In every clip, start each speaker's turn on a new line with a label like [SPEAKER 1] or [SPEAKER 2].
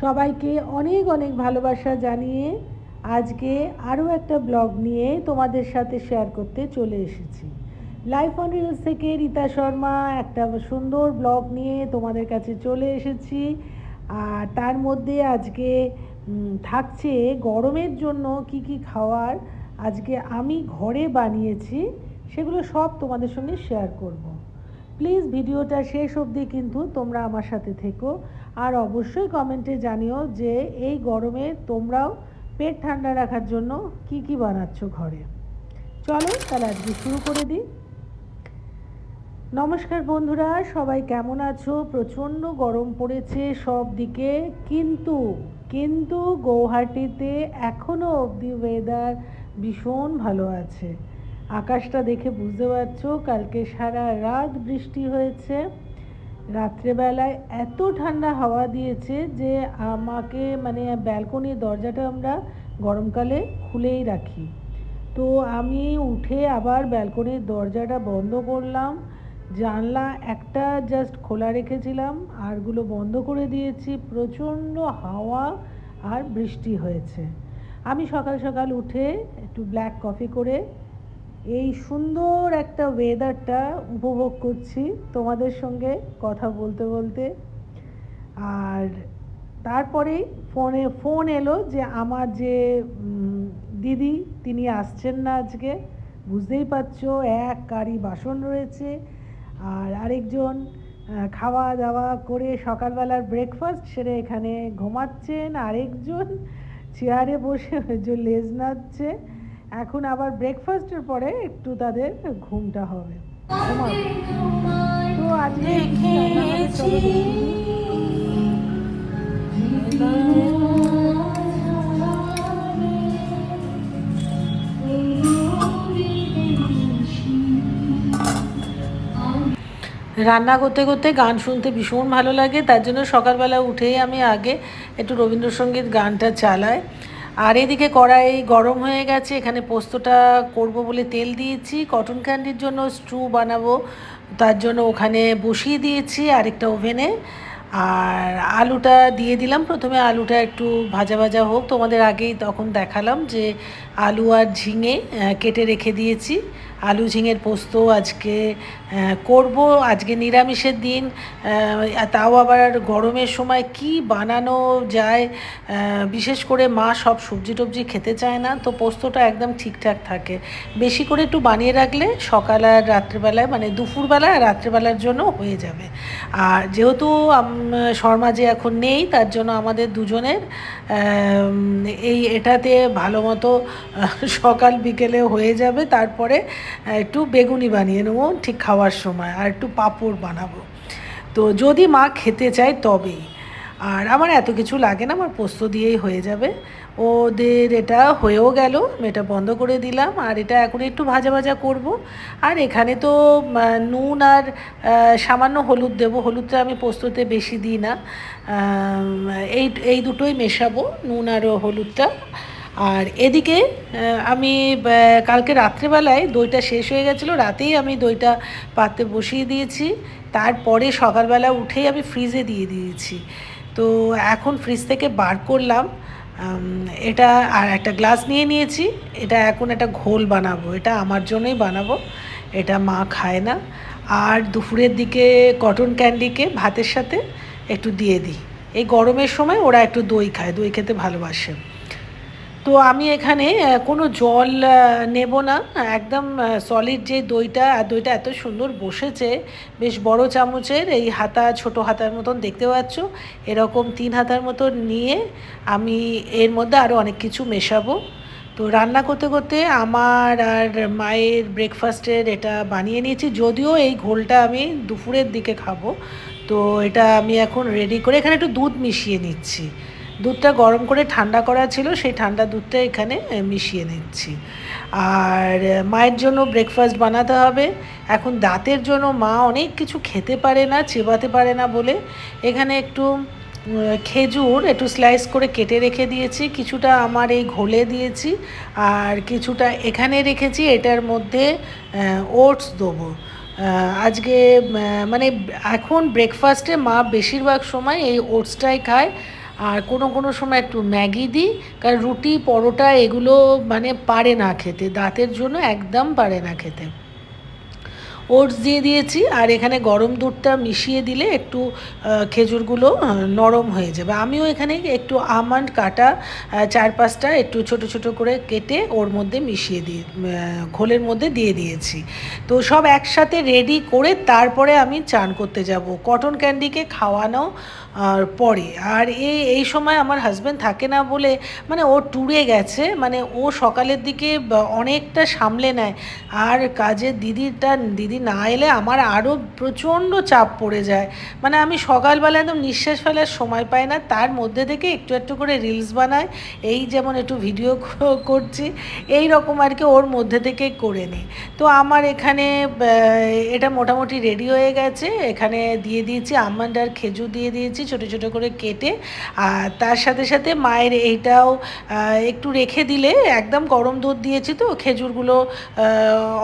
[SPEAKER 1] সবাইকে অনেক অনেক ভালোবাসা জানিয়ে আজকে আরও একটা ব্লগ নিয়ে তোমাদের সাথে শেয়ার করতে চলে এসেছি লাইফ অন রিলস থেকে রীতা শর্মা একটা সুন্দর ব্লগ নিয়ে তোমাদের কাছে চলে এসেছি আর তার মধ্যে আজকে থাকছে গরমের জন্য কি কি খাওয়ার, আজকে আমি ঘরে বানিয়েছি, সেগুলো সব তোমাদের সঙ্গে শেয়ার করব। প্লিজ ভিডিওটা শেষ অবধি কিন্তু তোমরা আমার সাথে থেকো। আর অবশ্যই কমেন্টে জানিও যে এই গরমে তোমরাও পেট ঠান্ডা রাখার জন্য কি কি বানাচ্ছ ঘরে। চলো তাহলে আজকে শুরু করে দিই। নমস্কার বন্ধুরা, সবাই কেমন আছো? প্রচণ্ড গরম পড়েছে সব দিকে, কিন্তু কিন্তু গৌহাটিতে এখনও অবধি ওয়েদার ভীষণ ভালো আছে। আকাশটা দেখে বুঝতে পারছ, কালকে সারা রাত বৃষ্টি হয়েছে। রাত্রেবেলায় এত ঠান্ডা হাওয়া দিয়েছে যে আমাকে মানে ব্যালকনির দরজাটা আমরা গরমকালে খুলেই রাখি। তো আমি উঠে আবার ব্যালকনির দরজাটা বন্ধ করলাম। জানলা একটা জাস্ট খোলা রেখেছিলাম, আরগুলো বন্ধ করে দিয়েছি, প্রচণ্ড হাওয়া আর বৃষ্টি হয়েছে। আমি সকাল সকাল উঠে একটু ব্ল্যাক কফি করে এই সুন্দর একটা ওয়েদারটা উপভোগ করছি তোমাদের সঙ্গে কথা বলতে বলতে। আর তারপরেই ফোনে, ফোন এলো যে আমার যে দিদি তিনি আসছেন না আজকে, বুঝতেই পারছ এক কারি বাসন রয়েছে। আর আরেকজন খাওয়া দাওয়া করে সকালবেলার ব্রেকফাস্ট সেরে এখানে ঘুমাচ্ছেন। আরেকজন চেয়ারে বসে লেজ নাচছে এখন আবার ব্রেকফাস্টের পরে একটু তাদের ঘুমটা হবে। তো আজকে রান্না করতে করতে গান শুনতে ভীষণ ভালো লাগে, তার জন্য সকালবেলা উঠেই আমি আগে একটু রবীন্দ্রসঙ্গীত গানটা চালাই। আর এদিকে কড়াই গরম হয়ে গেছে, এখানে পোস্তটা করব বলে তেল দিয়েছি কটন ক্যান্ডির জন্য স্ট্রু বানাবো, তার জন্য ওখানে বসিয়ে দিয়েছি আরেকটা ওভেনে আর আলুটা দিয়ে দিলাম, প্রথমে আলুটা একটু ভাজা ভাজা হোক, তোমাদের আগেই তখন দেখালাম যে আলু আর ঝিঙে কেটে রেখে দিয়েছি। আলু ঝিঙের পোস্ত আজকে করব। আজকে নিরামিষের দিন তাও আবার গরমের সময় কি বানানো যায় বিশেষ করে মা সব সবজি টবজি খেতে চায় না, তো পোস্তটা একদম ঠিকঠাক থাকে। বেশি করে একটু বানিয়ে রাখলে সকাল আর রাত্রেবেলায় মানে দুপুরবেলা আর রাত্রেবেলার জন্য হয়ে যাবে। আর যেহেতু শর্মা যে এখন নেই, তার জন্য আমাদের দুজনের এই এটাতে ভালো মতো সকাল বিকেলে হয়ে যাবে। তারপরে একটু বেগুনি বানিয়ে নেব, ঠিক খাওয়ার সময়, আর একটু পাঁপড় বানাবো। তো যদি মা খেতে চায় তবেই। আর আমার এত কিছু লাগে না, আমার পোস্ত দিয়েই হয়ে যাবে। ওদের এটা হয়েও গেল, এটা বন্ধ করে দিলাম, আর এটা এখন একটু ভাজা ভাজা করব। আর এখানে তো নুন আর সামান্য হলুদ দেবো, হলুদটা আমি পোস্ততে বেশি দিই না। এই এই দুটোই মেশাবো, নুন আর হলুদটা। আর এদিকে আমি কালকে রাত্রেবেলায় দইটা শেষ হয়ে গেছিল, রাতেই আমি দইটা পাত্রে বসিয়ে দিয়েছি। তারপরে সকালবেলা উঠেই আমি ফ্রিজে দিয়ে দিয়েছি। তো এখন ফ্রিজ থেকে বার করলাম। এটা আর একটা গ্লাস নিয়ে নিয়েছি। এটা এখন একটা ঘোল বানাবো। এটা আমার জন্যই বানাবো। এটা মা খায় না। আর দুপুরের দিকে কটন ক্যান্ডিকে ভাতের সাথে একটু দিয়ে দিই। এই গরমের সময় ওরা একটু দই খায়। দই খেতে ভালোবাসে। তো আমি এখানে কোনো জল নেব না। একদম সলিড যে দইটা, আর দইটা এত সুন্দর বসেছে, বেশ বড় চামচের, এই হাতা, ছোট হাতার মতন দেখতে পাচ্ছ। এরকম তিন হাতার মতো নিয়ে আমি এর মধ্যে আরও অনেক কিছু মেশাবো। তো রান্না করতে করতে আমার আর মায়ের ব্রেকফাস্টের এটা বানিয়ে নিয়েছি। যদিও এই ঘোলটা আমি দুপুরের দিকে খাব। তো এটা আমি এখন রেডি করে, এখানে একটু দুধ মিশিয়ে নিচ্ছি। দুধটা গরম করে ঠান্ডা করা ছিল, সেই ঠান্ডা দুধটা এখানে মিশিয়ে নিচ্ছি। আর মায়ের জন্য ব্রেকফাস্ট বানাতে হবে। এখন দাঁতের জন্য মা অনেক কিছু খেতে পারে না, চেবাতে পারে না বলে। এখানে একটু খেজুর একটু স্লাইস করে কেটে রেখে দিয়েছি, কিছুটা আমার এই ঘোলে দিয়েছি, আর কিছুটা এখানে রেখেছি, এটার মধ্যে ওটস দেবো। আজকে মানে এখন ব্রেকফাস্টে মা বেশিরভাগ সময় এই ওটসটাই খায়। আর কোনো কোনো সময় একটু ম্যাগি দিই, কারণ রুটি, পরোটা এগুলো মানে পারে না খেতে, দাঁতের জন্য একদম পারে না খেতে। ওটস দিয়ে দিয়েছি, আর এখানে গরম দুধটা মিশিয়ে দিলে একটু খেজুরগুলো নরম হয়ে যাবে। আমিও এখানে একটু আমন্ড কাটা চার পাঁচটা একটু ছোট ছোট করে কেটে ওর মধ্যে মিশিয়ে দিয়ে ঘোলের মধ্যে দিয়ে দিয়েছি। তো সব একসাথে রেডি করে তারপরে আমি চান করতে যাব। কটন ক্যান্ডিকে খাওয়ানো আর পরে। আর এই এই সময় আমার হাজব্যান্ড থাকে না বলে মানে ও ট্যুরে গেছে মানে ও সকালের দিকে অনেকটা সামলে নেয়। আর কাজের দিদিটা, দিদি না এলে আমার আরও প্রচণ্ড চাপ পড়ে যায়। মানে আমি সকালবেলা একদম নিঃশ্বাস ফেলার সময় পাই না, তার মধ্যে থেকে একটু একটু করে রিলস বানাই, এই যেমন একটু ভিডিও করছি, এই রকম আর কি ওর মধ্যে থেকে করে নিই। তো আমার এখানে এটা মোটামুটি রেডি হয়ে গেছে, এখানে দিয়ে দিয়েছি আমন্ড আর খেজুর দিয়ে দিয়েছি ছোট ছোট করে কেটে। আর তার সাথে সাথে মায়ের এইটাও একটু রেখে দিলে, একদম গরম দুধ দিয়েছি তো, খেজুরগুলো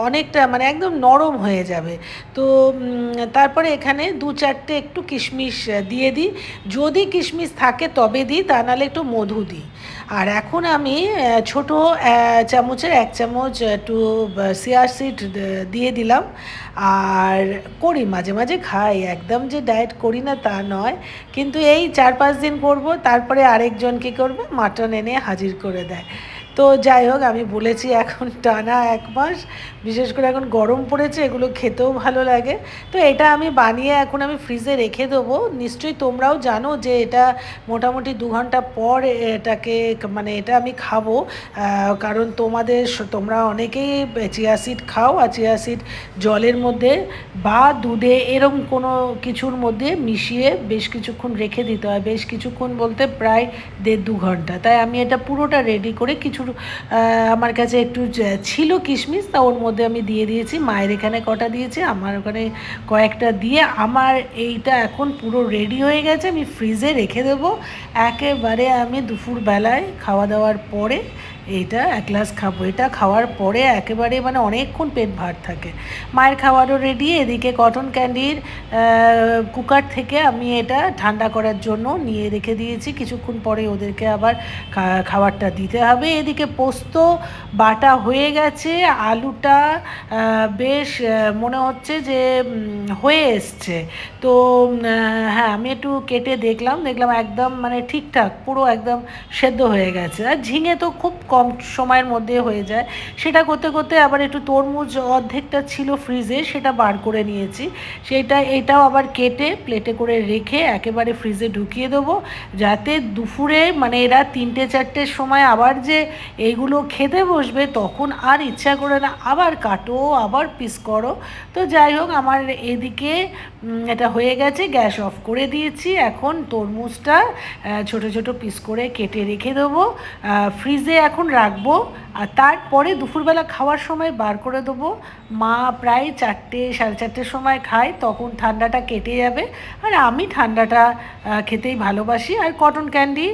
[SPEAKER 1] অনেকটা মানে একদম নরম হয়ে যাবে। তো তারপরে এখানে দু চারটে একটু কিশমিশ দিয়ে দিই। যদি কিশমিশ থাকে তবে দিই, তা নাহলে একটু মধু দিই। আর এখন আমি ছোট চামচের এক চামচ একটু সিয়ার সিড দিয়ে দিলাম। আর করি, মাঝে মাঝে খাই। একদম যে ডায়েট করি না তা নয়। কিন্তু এই চার পাঁচ দিন করব, তারপরে আরেকজন কী করবে? মাটন এনে হাজির করে দেয়। তো যাই হোক, আমি বলেছি এখন টানা এক মাস, বিশেষ করে এখন গরম পড়েছে, এগুলো খেতেও ভালো লাগে। তো এটা আমি বানিয়ে এখন আমি ফ্রিজে রেখে দেবো। নিশ্চয়ই তোমরাও জানো যে এটা মোটামুটি দু ঘণ্টা পর এটাকে মানে এটা আমি খাব। কারণ তোমাদের তোমরা অনেকেই চিয়া সিড খাও, আর চিয়া সিড জলের মধ্যে বা দুধে এরম কোনো কিছুর মধ্যে মিশিয়ে বেশ কিছুক্ষণ রেখে দিতে হয়। বেশ কিছুক্ষণ বলতে প্রায় দেড় দু ঘণ্টা। তাই আমি এটা পুরোটা রেডি করে কিছু আমার কাছে একটু ছিল কিশমিশ, তা ওর মধ্যে আমি দিয়ে দিয়েছি। মায়ের এখানে কটা দিয়েছি, আমার ওখানে কয়েকটা দিয়ে। আমার এইটা এখন পুরো রেডি হয়ে গেছে, আমি ফ্রিজে রেখে দেবো। একেবারে আমি দুপুর বেলায় খাওয়া দাওয়ার পরে এইটা এক গ্লাস খাব। এটা খাওয়ার পরে একেবারে মানে অনেকক্ষণ পেট ভার থাকে। মায়ের খাওয়ারও রেডি এদিকে কটন ক্যান্ডির কুকার থেকে আমি এটা ঠান্ডা করার জন্য নিয়ে রেখে দিয়েছি। কিছুক্ষণ পরে ওদেরকে আবার খাবারটা দিতে হবে। এদিকে পোস্ত, বাটা হয়ে গেছে। আলুটা বেশ মনে হচ্ছে যে হয়ে এসছে। তো হ্যাঁ আমি একটু কেটে দেখলাম। দেখলাম একদম মানে ঠিকঠাক, পুরো একদম সেদ্ধ হয়ে গেছে। আর ঝিঙে তো খুব কম সময়ের মধ্যে হয়ে যায়। সেটা করতে করতে আবার একটু তরমুজ অর্ধেকটা ছিল ফ্রিজে সেটা বার করে নিয়েছি। সেটা, এটাও আবার কেটে প্লেটে করে রেখে একেবারে ফ্রিজে ঢুকিয়ে দেবো। যাতে দুপুরে মানে এরা তিনটে, চারটের সময় আবার যে এইগুলো খেতে বসবে, তখন আর ইচ্ছা করে না। আবার কাটো, আবার পিস করো। তো যাই হোক, আমার এদিকে এটা হয়ে গেছে, গ্যাস অফ করে দিয়েছি। এখন তরমুজটা ছোট ছোট পিস করে কেটে রেখে দেবো। ফ্রিজে এখন রাখব। আর তারপরে দুপুরবেলা খাওয়ার সময় বার করে দেবো। মা প্রায় চারটে, সাড়ে চারটের সময় খায়, তখন ঠান্ডাটা কেটে যাবে। আর আমি ঠান্ডাটা খেতেই ভালোবাসি। আর কটন ক্যান্ডি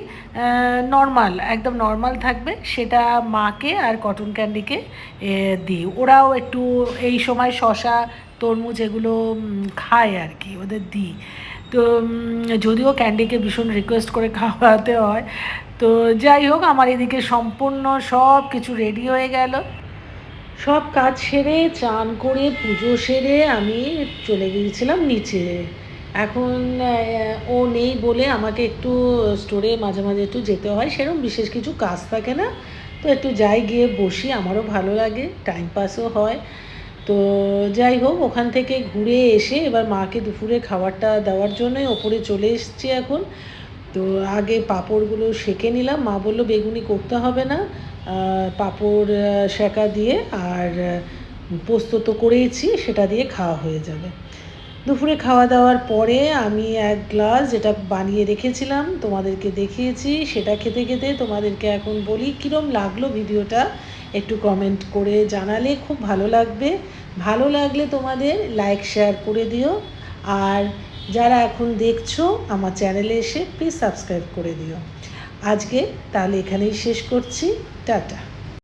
[SPEAKER 1] নর্মাল, একদম নর্মাল থাকবে। সেটা মাকে আর কটন ক্যান্ডিকে দিই। ওরাও একটু এই সময় শশা তরমুজ এগুলো খায় আর কি ওদের দিই। তো যদিও ক্যান্ডিকে ভীষণ রিকোয়েস্ট করে খাওয়াতে হয়, তো যাই হোক, আমার এদিকে সম্পূর্ণ সব কিছু রেডি হয়ে গেল। সব কাজ সেরে, চান করে, পুজো সেরে আমি চলে গিয়েছিলাম নিচে। এখন ও নেই বলে আমাকে একটু স্টোরে মাঝে মাঝে একটু যেতে হয় সেরকম বিশেষ কিছু কাজ থাকে না। তো একটু যাই গিয়ে বসি, আমারও ভালো লাগে টাইম পাসও হয়। তো যাই হোক, ওখান থেকে ঘুরে এসে এবার মাকে দুপুরে খাবারটা দেওয়ার জন্যই ওপরে চলে এসছি এখন। তো আগে পাঁপড়গুলো সেঁকে নিলাম। মা বলল, বেগুনি করতে হবে না। পাঁপড় সেঁকা দিয়ে আর পোস্ত তো করেইছি, সেটা দিয়ে খাওয়া হয়ে যাবে। দুপুরে খাওয়া দাওয়ার পরে আমি এক গ্লাস যেটা বানিয়ে রেখেছিলাম, তোমাদেরকে দেখিয়েছি, সেটা খেতে খেতে তোমাদেরকে এখন বলি কীরম লাগল ভিডিওটা, একটু কমেন্ট করে জানালে খুব ভালো লাগবে। ভালো লাগলে তোমাদের লাইক শেয়ার করে দিও। আর যারা এখন দেখছ আমার চ্যানেলে এসে প্লিজ সাবস্ক্রাইব করে দিও। আজকে তাহলে এখানেই শেষ করছি। টাটা।